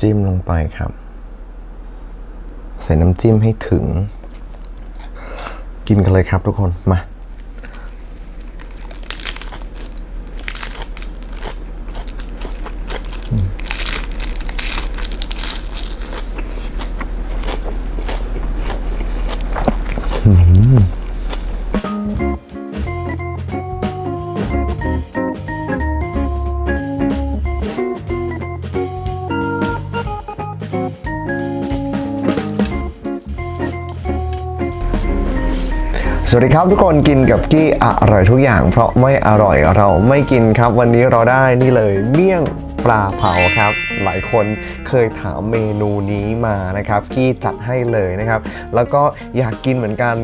จิ้มลงไปครับ ใส่น้ำจิ้มให้ถึง กินกันเลยครับทุกคนมา สวัสดีครับทุกคนกินกับกี้อร่อยทุกอย่าง เพราะไม่อร่อยเราไม่กินครับ วันนี้เราได้นี่เลยเมี่ยงปลาเผาครับ หลายคนเคยถามเมนูนี้มานะครับ กี้จัดให้เลยนะครับ แล้วก็อยากกินเหมือนกัน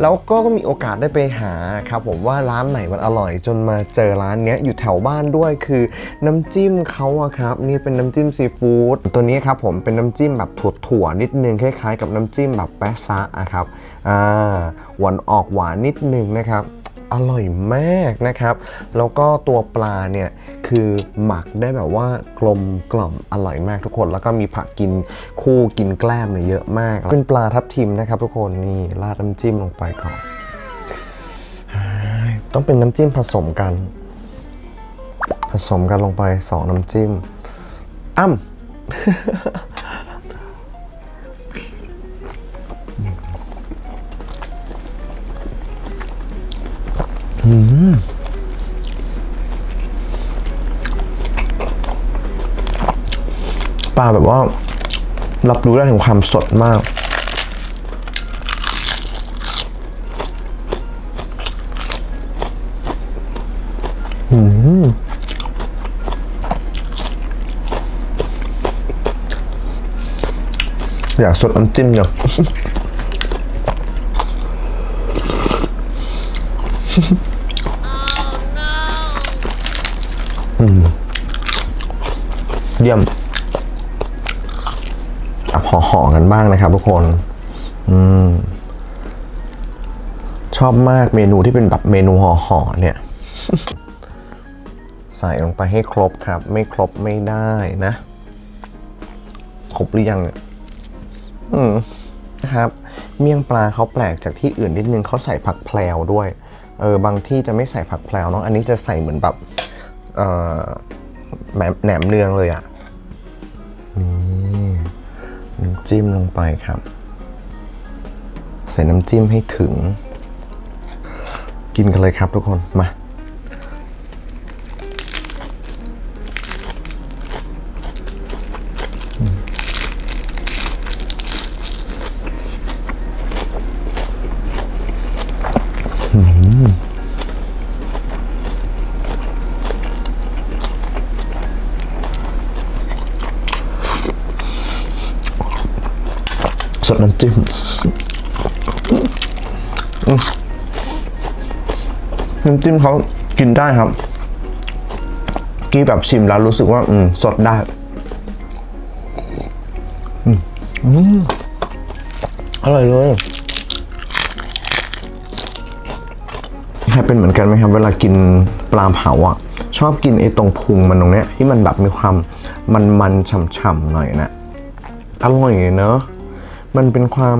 แล้วก็มีโอกาสได้ไปหาครับผมว่าร้านไหนมันอร่อยจนมาเจอร้านเนี้ยอยู่แถวบ้านด้วยคือน้ำจิ้มเขาอะครับนี่เป็นน้ำจิ้มซีฟู้ดตัวนี้ครับผมเป็นน้ำจิ้มแบบถั่วๆนิดนึงคล้ายๆ กับน้ำจิ้มแบบแปะซะอะครับ อ่าหวานออกหวานนิดนึงนะครับ อร่อยมากนะครับ แล้วก็ตัวปลาเนี่ยคือหมักได้แบบว่ากลมกล่อมอร่อยมากทุกคน แล้วก็มีผักกินคู่กินแกล้มเนี่ยเยอะมาก เป็นปลาทับทิมนะครับ ทุกคนนี่ราดน้ำจิ้มลงไปก่อนต้องเป็นน้ำจิ้มผสมกัน ผสมกันลงไปสองน้ำจิ้มอ้ำ ปลาแบบว่า รับรู้ได้ถึงความสดมาก อืมอยากสดน้ำจิ้มเนา เยี่ยมอะห่อกันบ้างนะครับทุกคนอืมชอบมากเมนูที่เป็นแบบเมนูห่อๆเนี่ย ใส่ลงไปให้ครบครับ ไม่ครบไม่ได้นะ ครบหรือยังเนี่ยอืมนะครับ เมี่ยงปลาเขาแปลกจากที่อื่นนิดนึงเขาใส่ผักแพลวด้วยเออบางที่จะไม่ใส่ผักแพลวเนาะอันนี้จะใส่เหมือนแบบแหนมเนืองเลยอะ่ จิ้มลงไปครับ ใส่น้ำจิ้มให้ถึง กินกันเลยครับทุกคนมา สดน้ำจิ้มน้ำจิ้มเขากินได้ครับ กี้แบบชิมแล้วรู้สึกว่า อืม สดได้ อืมอร่อยเลยใครเป็นเหมือนกันไหมครับ เวลากินปลาเผาอะ ชอบกินไอ้ตรงพุงมันตรงเนี้ยที่มันแบบมีความมันมันฉ่ำๆหน่อยนะอร่อยเนอะ มันเป็นความ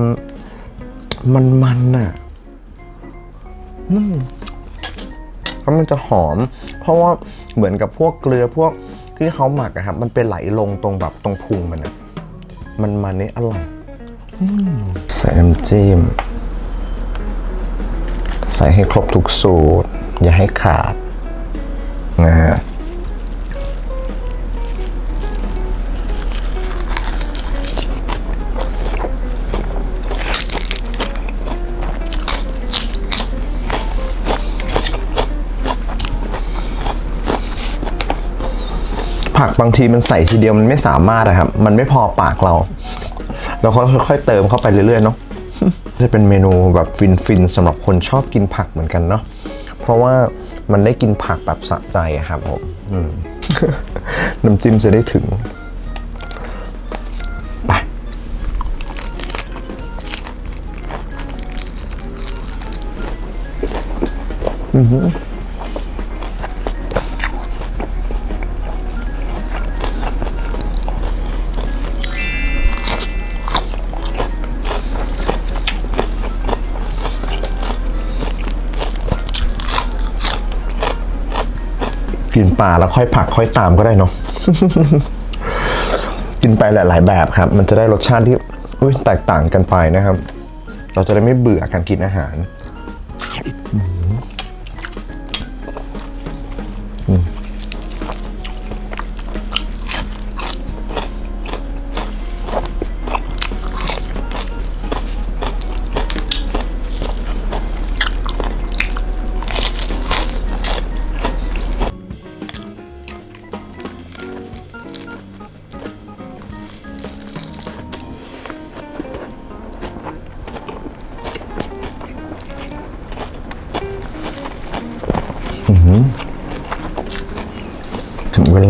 มันมันน่ะอืมแล้วมันจะหอม เพราะว่าเหมือนกับพวกเกลือพวกที่เขาหมักอะครับ มันเป็นไหลลงตรงแบบตรงพุงมันอะมันมันนี่อร่อยอืมใส่น้ำจิ้ม ใส่ให้ครบทุกสูตร อย่าให้ขาดนะฮะ บางทีมันใส่ทีเดียวมันไม่สามารถอะครับ มันไม่พอปากเรา เราค่อยๆเติมเข้าไปเรื่อยๆเนาะจะเป็นเมนูแบบฟินๆสำหรับคนชอบกินผักเหมือนกันเนาะเพราะว่ามันได้กินผักแบบสะใจอะครับผมน้ำจิ้มจะได้ถึงไปอือ กินปลาแล้วค่อยผักค่อยตามก็ได้เนาะกินไปหลาย ๆ แบบครับ มันจะได้รสชาติที่แตกต่างกันไปนะครับ เราจะได้ไม่เบื่อการกินอาหาร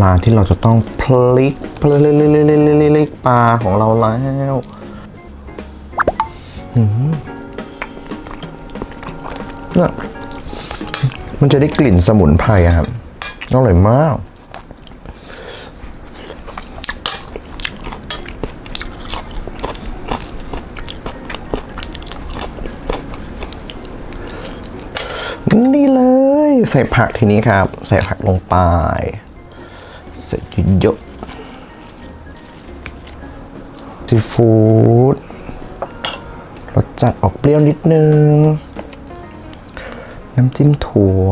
าที่เราจะต้องพลิกพลิกพลิกพลิกพลิกปลาของเราแล้วเนี่ยมันจะได้กลิ่นสมุนไพรอะครับอร่อยมากนี่เลย ใส่ผักทีนี้ครับ ใส่ผักลงไป ใส่เยอะซีฟู้ดรสจัดออกเปรี้ยวนิดนึง น้ำจิ้มถั่ว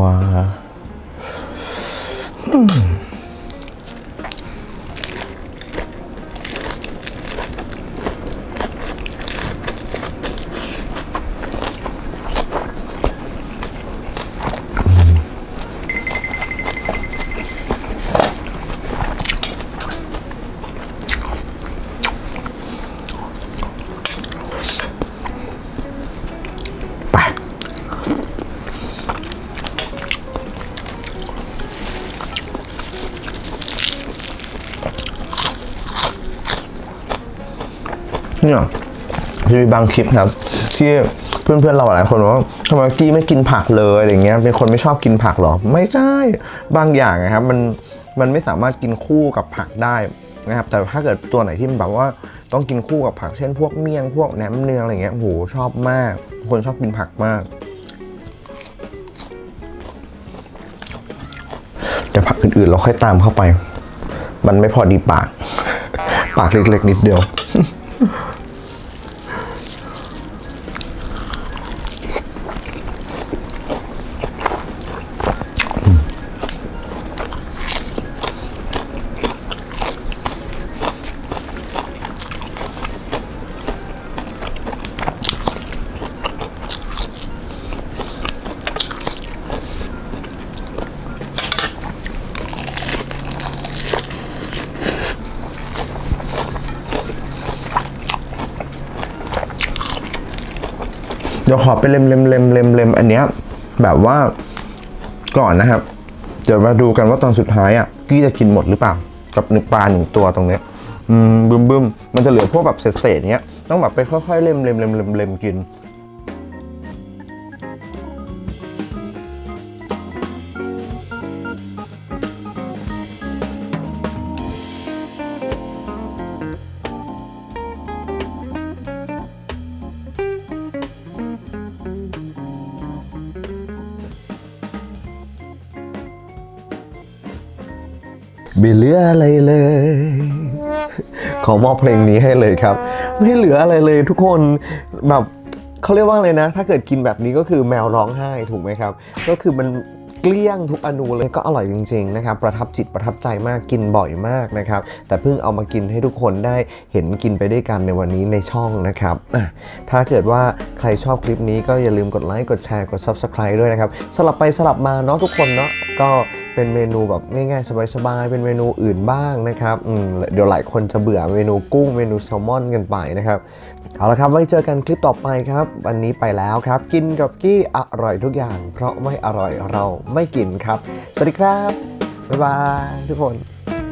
เนี่ยจะมีบางคลิปครับ ที่เพื่อนๆเราหลายคนว่าทำไมกี้ไม่กินผักเลยอะไรเงี้ยเป็นคนไม่ชอบกินผักหรอ ไม่ใช่บางอย่างนะครับมันมันไม่สามารถกินคู่กับผักได้นะครับแต่ถ้าเกิดตัวไหนที่มันแบบว่าต้องกินคู่กับผักเช่น พวกเมี่ยงพวกแหนมเนืองอะไรเงี้ยโหชอบมาก คนชอบกินผักมากแต่ผักอื่นๆเราค่อยตามเข้าไป มันไม่พอดีปาก ปากเล็กๆนิดเดียว ดี๋ยวขอไปเล็มเล็มเล็มเล็มเล็มอันเนี้ยแบบว่าก่อนนะครับ เดี๋ยวมาดูกันว่าตอนสุดท้ายอะกี้จะกินหมดหรือเปล่า กับหนึ่งปลาหนึ่งตัวตรงเนี้ยอืมบึมบึมมันจะเหลือพวกแบบเศษๆเนี้ยต้องแบบไปค่อยๆเล็มเล็มเล็มเล็มเล็มกิน ไม่เหลืออะไรเลย ขอมอบเพลงนี้ให้เลยครับ ไม่เหลืออะไรเลยทุกคนแบบเขาเรียกว่าอะไรนะ ถ้าเกิดกินแบบนี้ก็คือแมวร้องไห้ถูกไหมครับ ก็คือมันเกลี้ยงทุกอนูเลยก็อร่อยจริงๆนะครับประทับจิตประทับใจมากกินบ่อยมากนะครับ แต่เพิ่งเอามากินให้ทุกคนได้เห็นกินไปด้วยกันในวันนี้ในช่องนะครับถ้าเกิดว่าใครชอบคลิปนี้ก็อย่าลืมกดไลค์กดแชร์กด Subscribe ด้วยนะครับ สลับไปสลับมาเนาะทุกคนเนาะก็ เป็นเมนูแบบง่ายๆสบายๆเป็นเมนูอื่นบ้างนะครับอืมเดี๋ยวหลายคนจะเบื่อเมนูกุ้งเมนูแซลมอนกันไปนะครับเอาละครับไว้เจอกันคลิปต่อไปครับวันนี้ไปแล้วครับ กินกับกี้อร่อยทุกอย่าง เพราะไม่อร่อยเราไม่กินครับ สวัสดีครับบ๊ายบายทุกคน